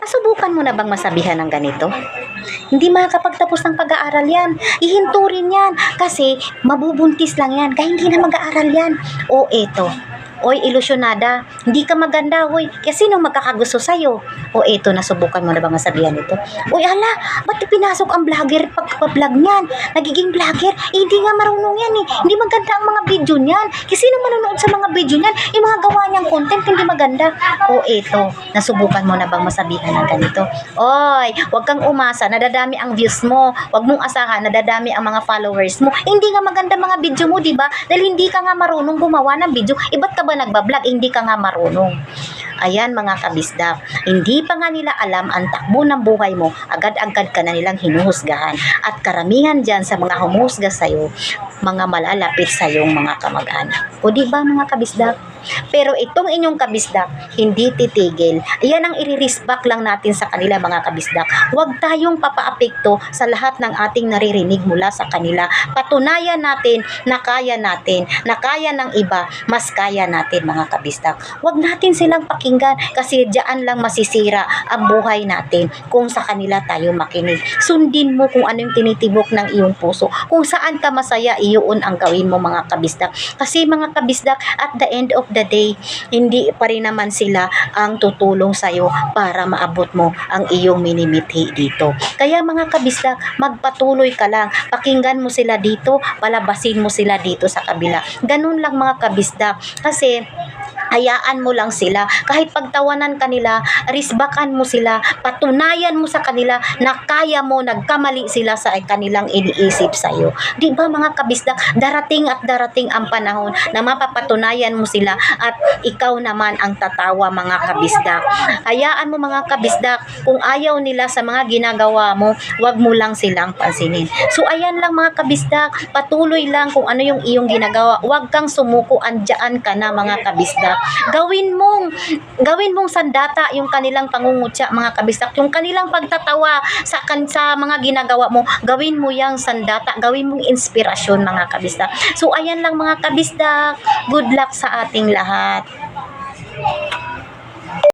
Nasubukan mo na bang masabihan ng ganito? Hindi makakapagtapos ng pag-aaral yan. Ihinto rin yan. Kasi mabubuntis lang yan. Kaya hindi na mag-aaral yan. O eto. Oy, ilusyonada. Hindi ka maganda, hoy. Kaya sino magkakagusto sa'yo? O eto, nasubukan mo na ba masabihan ito? Uy, ala, ba't pinasok ang vlogger pagpa-vlog niyan? Nagiging vlogger? Eh, hindi nga marunong yan eh. Hindi maganda ang mga video niyan. Kasi sino manonood sa mga video niyan? Yung mga gawa niyang content, hindi maganda. O eto, nasubukan mo na bang masabihan ng ganito? Oy, huwag kang umasa, nadadami ang views mo. Huwag mong asahan, nadadami ang mga followers mo. Eh, hindi nga maganda mga video mo, di ba? Dahil hindi ka nga marunong gumawa ng video. Eh, ba't ka ba nagbablog? Eh, hindi ka nga marunong. Ayan mga kabisdak, hindi pa nga nila alam ang takbo ng buhay mo, agad-agad ka na nilang hinuhusgahan. At karamihan dyan sa mga humusga sa'yo, mga malalapit sa iyong mga kamag-anak. O di ba mga kabisdak? Pero itong inyong kabisdak, hindi titigil. Iyan ang i-respect lang natin sa kanila mga kabisdak. Huwag tayong papaapekto sa lahat ng ating naririnig mula sa kanila. Patunayan natin na kaya natin, na kaya ng iba, mas kaya natin mga kabisdak. Huwag natin silang pakinggan kasi diyan lang masisira ang buhay natin kung sa kanila tayo makinig. Sundin mo kung ano yung tinitibok ng iyong puso. Kung saan ka masaya, iyon ang gawin mo mga kabisdak. Kasi mga kabisdak, at the end of the day, hindi pa rin naman sila ang tutulong sa'yo para maabot mo ang iyong minimithi dito. Kaya mga kabisdak, magpatuloy ka lang. Pakinggan mo sila dito, palabasin mo sila dito sa kabila. Ganun lang mga kabisdak. Kasi hayaan mo lang sila. Kahit pagtawanan kanila, risbakan mo sila, patunayan mo sa kanila na kaya mo, nagkamali sila sa kanilang iniisip sa iyo. Di ba mga kabisdak, darating at darating ang panahon na mapapatunayan mo sila at ikaw naman ang tatawa mga kabisdak. Hayaan mo mga kabisdak, kung ayaw nila sa mga ginagawa mo, wag mo lang silang pansinin. So ayan lang mga kabisdak, patuloy lang kung ano yung iyong ginagawa. Huwag kang sumuko, andyan ka na mga kabisdak. Gawin mong gawin mong sandata yung kanilang pangungutya mga kabisdak, yung kanilang pagtatawa sa kan sa mga ginagawa mo, gawin mo yang sandata, gawin mong inspirasyon mga kabisdak. So ayan lang mga kabisdak, good luck sa ating lahat.